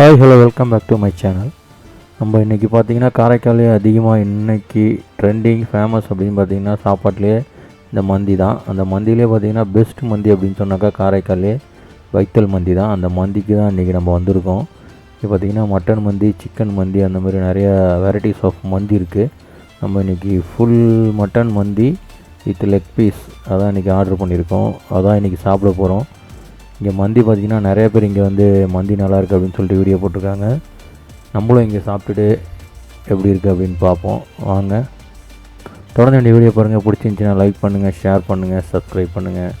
Hi hello welcome back to my channel நம்ம இன்றைக்கி பார்த்தீங்கன்னா காரைக்காலே அதிகமாக இன்னைக்கு ட்ரெண்டிங் ஃபேமஸ் அப்படின்னு பார்த்தீங்கன்னா சாப்பாட்டிலே இந்த மந்தி தான். அந்த மந்தியிலே பார்த்தீங்கன்னா பெஸ்ட் மந்தி அப்படின்னு சொன்னாக்கா காரைக்காலே வைத்தல் மந்தி தான். அந்த மந்திக்கு தான் இன்றைக்கி நம்ம வந்திருக்கோம். இப்போ பார்த்தீங்கன்னா மட்டன் மந்தி சிக்கன் மந்தி அந்த மாதிரி நிறைய வெரைட்டிஸ் ஆஃப் மந்தி இருக்குது நம்ம இன்றைக்கி ஃபுல் மட்டன் மந்தி வித் லெக் பீஸ் அதான் இன்றைக்கி ஆர்டர் பண்ணியிருக்கோம். அதான் இன்றைக்கி சாப்பிட போகிறோம் இங்கே மந்தி பார்த்திங்கன்னா நிறைய பேர் இங்கே வந்து மந்தி நல்லா இருக்குது அப்படின்னு சொல்லிட்டு வீடியோ போட்டிருக்காங்க. நம்மளும் இங்கே சாப்பிட்டுட்டு எப்படி இருக்குது அப்படின்னு பார்ப்போம். வாங்க. தொடர்ந்து இந்த வீடியோ பாருங்கள் பிடிச்சிருந்துச்சின்னா லைக் பண்ணுங்கள் ஷேர் பண்ணுங்கள் சப்ஸ்கிரைப் பண்ணுங்கள்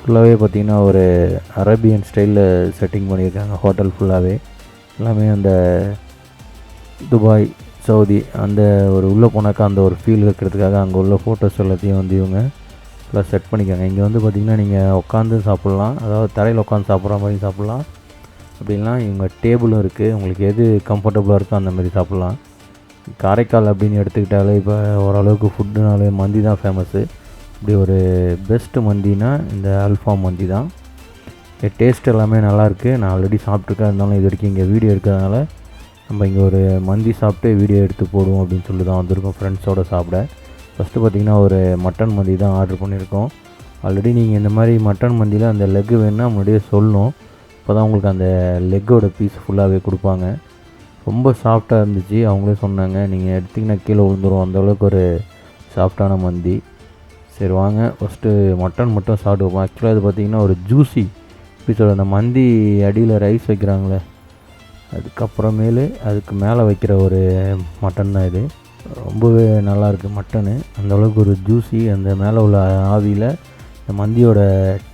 ஃபுல்லாகவே பார்த்திங்கன்னா ஒரு அரேபியன் ஸ்டைலில் செட்டிங் பண்ணியிருக்காங்க. ஹோட்டல் ஃபுல்லாகவே எல்லாமே அந்த துபாய் சவுதி அந்த ஒரு உள்ளே போனாக்கா அந்த ஒரு ஃபீல் இருக்கிறதுக்காக அங்கே உள்ள ஃபோட்டோஸ் எல்லாத்தையும் வந்து இவங்க ப்ளஸ் செட் பண்ணிக்கோங்க. இங்கே வந்து பார்த்திங்கன்னா நீங்கள் உட்காந்து சாப்பிட்லாம். அதாவது தரையில் உட்காந்து சாப்பிட்ற மாதிரி சாப்பிட்லாம். அப்படின்னா இவங்க டேபிளும் இருக்குது உங்களுக்கு எது கம்ஃபர்டபுளாக இருக்கோ அந்த மாதிரி சாப்பிட்லாம். காரைக்கால் அப்படின்னு எடுத்துக்கிட்டாலே இப்போ ஓரளவுக்கு ஃபுட்டுனாலே மந்தி தான் ஃபேமஸ்ஸு இப்படி ஒரு பெஸ்ட்டு மந்தினா இந்த அல்ஃபா மந்தி தான். டேஸ்ட் எல்லாமே நல்லாயிருக்கு நான் ஆல்ரெடி சாப்பிட்ருக்கேன் இருந்தாலும் இது வரைக்கும் இங்கே வீடியோ இருக்கிறதுனால நம்ம இங்கே ஒரு மந்தி சாப்பிட்டு வீடியோ எடுத்து போடுவோம் அப்படின்னு சொல்லி தான் வந்திருக்கோம் ஃப்ரெண்ட்ஸோடு சாப்பிட. ஃபஸ்ட்டு பார்த்திங்கன்னா ஒரு மட்டன் மந்தி தான் ஆர்டர் பண்ணியிருக்கோம். ஆல்ரெடி நீங்கள் இந்த மாதிரி மட்டன் மந்தியில் அந்த லெக்கு வேணுன்னா முன்னாடியே சொல்லணும். அப்போ தான் உங்களுக்கு அந்த லெக்கோட பீஸ் ஃபுல்லாகவே கொடுப்பாங்க. ரொம்ப சாஃப்டாக இருந்துச்சு. அவங்களே சொன்னாங்க நீங்கள் எடுத்திங்கன்னா கீழே விழுந்துரும். அந்தளவுக்கு ஒரு சாஃப்டான மந்தி. சரி வாங்க. ஃபஸ்ட்டு மட்டன் மட்டும் சாப்பிடுவோம்? ஆக்சுவலாக இது பார்த்திங்கன்னா ஒரு ஜூஸி பீஸோட அந்த மந்தி அடியில் ரைஸ் வைக்கிறாங்களே. அதுக்கப்புறமேலு அதுக்கு மேலே வைக்கிற ஒரு மட்டன் தான் இது. ரொம்பவே நல்லாயிருக்கு மட்டனு. அந்த அளவுக்கு ஒரு ஜூஸி அந்த மேலே உள்ள ஆவியில் இந்த மந்தியோட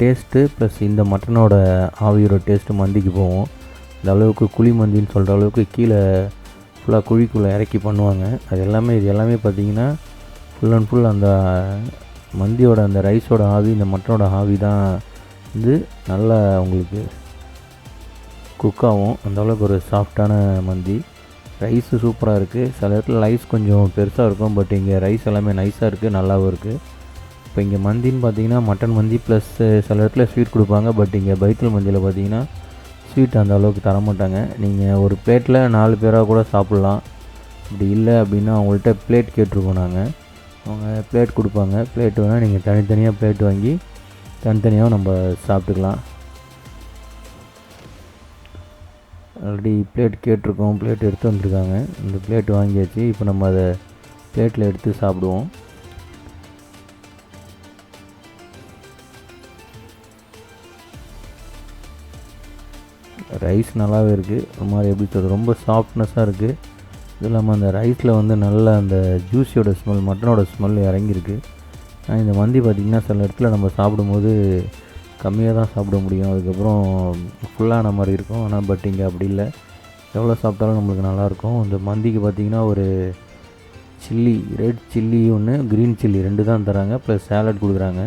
டேஸ்ட்டு ப்ளஸ் இந்த மட்டனோட ஆவியோட டேஸ்ட்டு மந்திக்கு போகும் இந்த அளவுக்கு குழி மந்தின்னு சொல்கிற அளவுக்கு கீழே ஃபுல்லாக குழிக்குள்ளே இறக்கி பண்ணுவாங்க. அது எல்லாமே இது எல்லாமே பார்த்திங்கன்னா ஃபுல் அண்ட் ஃபுல் அந்த மந்தியோட அந்த ரைஸோட ஆவி இந்த மட்டனோட ஆவி தான் வந்து நல்லா உங்களுக்கு குக் ஆகும். அந்த அளவுக்கு ஒரு சாஃப்டான மந்தி. ரைஸு சூப்பராக இருக்குது சில இடத்துல ரைஸ் கொஞ்சம் பெருசாக இருக்கும் பட் இங்கே ரைஸ் எல்லாமே நைஸாக இருக்குது நல்லாவும் இருக்குது இப்போ இங்கே மந்தின்னு பார்த்தீங்கன்னா மட்டன் மந்தி ப்ளஸ் சில இடத்துல ஸ்வீட் கொடுப்பாங்க பட் இங்கே பைத்தல் மந்தியில் பார்த்தீங்கன்னா ஸ்வீட் அந்த அளவுக்கு தர மாட்டாங்க. நீங்கள் ஒரு பிளேட்டில் நாலு பேராக கூட சாப்பிட்லாம். அப்படி இல்லை அப்படின்னா அவங்கள்ட்ட பிளேட் கேட்டிருக்கோம் நாங்கள் அவங்க பிளேட் கொடுப்பாங்க. பிளேட் வேணால் நீங்கள் தனித்தனியாக பிளேட் வாங்கி தனித்தனியாக நம்ம சாப்பிட்டுக்கலாம். ஆல்ரெடி பிளேட் கேட்டிருக்கோம். பிளேட் எடுத்து வந்திருக்காங்க. இந்த பிளேட் வாங்கியாச்சு. இப்போ நம்ம அதை பிளேட்டில் எடுத்து சாப்பிடுவோம். ரைஸ் நல்லாவே இருக்குது ஒரு மாதிரி எப்படி சொல்கிறது ரொம்ப சாஃப்ட்னஸாக இருக்குது இது இல்லாமல் அந்த ரைஸில் வந்து நல்ல அந்த ஜூஸியோட ஸ்மெல் மட்டனோட ஸ்மெல் இறங்கியிருக்கு. இந்த மந்தி பார்த்திங்கன்னா சில இடத்துல நம்ம சாப்பிடும்போது கம்மியாக தான் சாப்பிட முடியும். அதுக்கப்புறம் ஃபுல்லான மாதிரி இருக்கும். ஆனால் பட் இங்கே அப்படி இல்லை. எவ்வளோ சாப்பிட்டாலும் நம்மளுக்கு நல்லாயிருக்கும் இந்த மந்திக்கு பார்த்திங்கன்னா ஒரு சில்லி ரெட் சில்லி ஒன்று க்ரீன் சில்லி ரெண்டு தான் தராங்க. ப்ளஸ் சேலட் கொடுக்குறாங்க.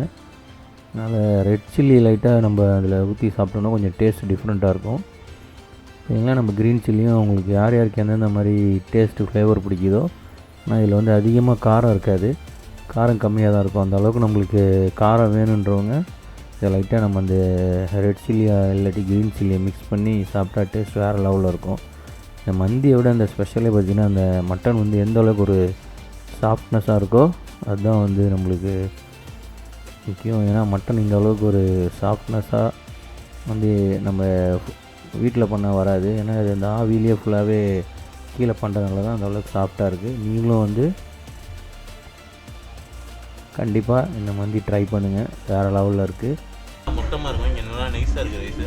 அதனால் ரெட் சில்லி லைட்டாக நம்ம அதில் ஊற்றி சாப்பிட்டோம்னா கொஞ்சம் டேஸ்ட் டிஃப்ரெண்ட்டாக இருக்கும். சரிங்களா? நம்ம க்ரீன் சில்லியும் அவங்களுக்கு யார் யாருக்கு எந்தெந்த மாதிரி டேஸ்ட்டு ஃப்ளேவர் பிடிக்குதோ ஆனால் இதில் வந்து அதிகமாக காரம் இருக்காது. காரம் கம்மியாக தான் இருக்கும். அந்த அளவுக்கு நம்மளுக்கு காரம் வேணுன்றவங்க இதை லைட்டாக நம்ம அந்த ரெட் சில்லியா இல்லாட்டி க்ரீன் சில்லியை மிக்ஸ் பண்ணி சாப்பிட்டா டேஸ்ட் வேறு லெவலில் இருக்கும். இந்த மந்தியை விட அந்த ஸ்பெஷலே பார்த்திங்கன்னா அந்த மட்டன் வந்து எந்த அளவுக்கு ஒரு சாஃப்ட்னஸாக இருக்கோ அதுதான் வந்து நம்மளுக்கு முக்கியம். ஏன்னா மட்டன் இந்த அளவுக்கு ஒரு சாஃப்ட்னஸாக வந்து நம்ம வீட்டில் பண்ண வராது. ஏன்னா அது அந்த ஆவிலேயே ஃபுல்லாகவே கீழே பண்ணுறதுனால தான் அந்த அளவுக்கு சாஃப்டாக இருக்குது நீங்களும் வந்து கண்டிப்பாக இந்த மந்தி ட்ரை பண்ணுங்கள் வேறு லெவலில் இருக்குது மொத்தமாக இருக்கும். இங்கே நல்லா நைஸாக இருக்குது ரைஸு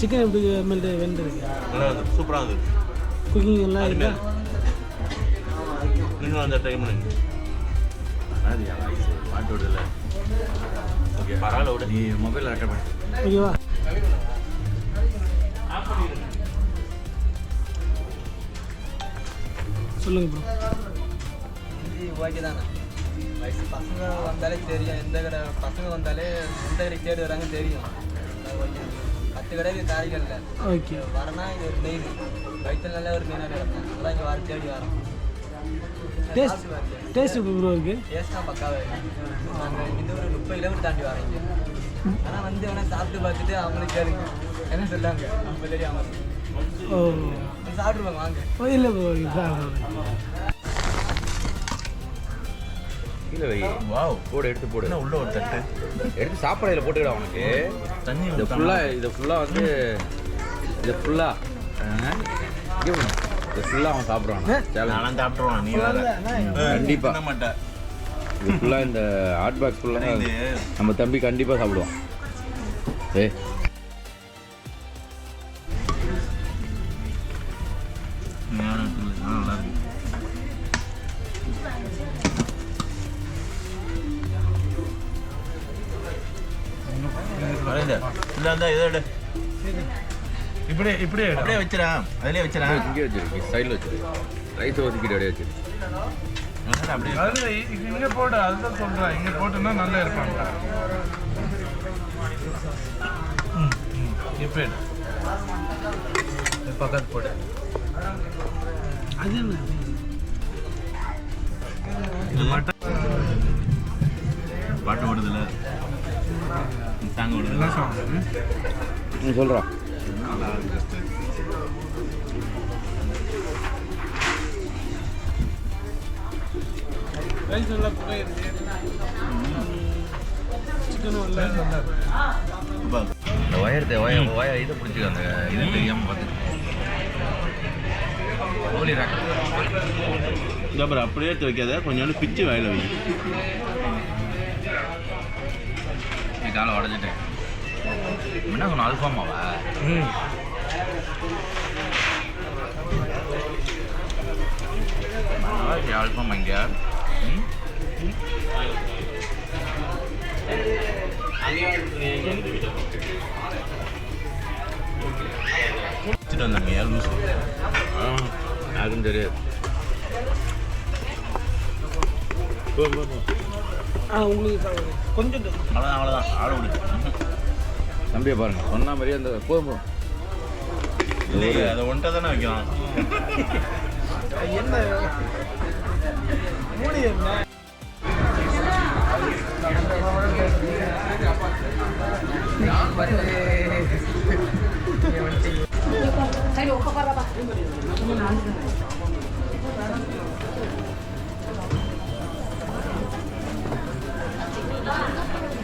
சிக்கன் எப்படி மெல்ட் வெந்திருக்கு. நல்லா இருந்தது சூப்பராக இருந்தது குக்கிங் எல்லாம் இருக்கா? நீங்களும் அந்த ட்ரை பண்ணுங்க. பாட்டு விடுதல ஓகே பரவாயில்ல விட. நீ மொபைல் ரெக்கார்ட் பண்ணி. ஓகேவா சொல்லுங்க ப்ரோ இது ஓகே தானே? வயசு பசங்க வந்தாலே தெரியும். எந்த கடை பசங்க வந்தாலே எந்த கடைக்கு தேடி வராங்க தெரியும். பத்து கடைக்கு காய்கறியில் ஓகே. வரனா இது ஒரு மெயின் வயிற்று நல்ல ஒரு மெயினாக கிடக்கும். அதான் இங்கே வர தேடி வரோம். டேஸ்ட் டேஸ்ட் ப்ரோ இருக்கு? டேஸ்ட்டாக பக்காவாக இருக்கு. நாங்கள் இந்த ஒரு முப்பது கிலோமீட்டர் தாண்டி வரோம் இங்கே. ஆனால் வந்து வேணால் சாப்பிட்டு பார்த்துட்டு அவங்களே கேளுங்க. என்ன சொல்லாங்க? நம்ம தெரியாம. ஓ. சாப்பிட்டுருவாங்க வாங்க. இல்லை ப்ரோ சாப்பிடுறேன் கீழே வை. வாவ். போடு எடுத்து போடு. உள்ள ஒரு தட்டு? எடுத்து சாப்பாடுல போட்டுக்கடா உனக்கு. தண்ணி இதை ஊத்தாம. ஃபுல்லாக இதை ஃபுல்லாக வந்து இதை ஃபுல்லாக இதை ஃபுல்லாக அவன் சாப்பிட்றான் சேலஞ்ச். நானும் சாப்பிட்டுருவான் நீ வேற. கண்டிப்பா. பண்ண மாட்டேன் இது ஃபுல்லாக இந்த ஹாட் பாக்ஸ் ஃபுல்லாக நம்ம தம்பி கண்டிப்பாக சாப்பிடுவான். ஏய் இதை எடு. இப்படியே இப்படியே அப்படியே வச்சிடா அதிலே வச்சிடா இங்கே வச்சிருக்கு சைடில் வச்சிருக்கு ரைஸ் ஒதுக்கிட்டு அப்படியே வச்சிருக்கு அப்படியே அது இங்கே போட்டு அதுதான் சொல்கிறேன் இங்கே போட்டுன்னா நல்லா இருப்பாங்க. ம் இப்போ பக்கத்து அது என்ன? பாட்டு ஓடுதுல சாங் சொல்கிறா ரைஸ் நல்லா அப்பா, இந்த ஒயர் தே- ஒயர் ஒயர் இதை பிடிச்சிக்க அந்த இது தெரியாமல் அப்படியே கொஞ்சோண்டு பிச்சு வாயில வை. நீ காலை உடஞ்சிட்டேன். என்ன சொன்ன அல்ஃபாமாவா ம். அல்ஃபாமா இங்கே ம்? வச்சுட்டு வந்தாங்க ஏன் லூசு யாருக்கும் தெரியாது. போ, போ, உங்களுக்கு. கொஞ்சம் தான். அவ்வளோதான் அவ்வளோதான் ஆள விடு தம்பியை பாருங்க. சொன்ன மாதிரியே அந்த போதும் இல்லையே அதை ஒன்றை தானே வைக்கலாம் என்ன? மூடி என்ன? சரி உட்கார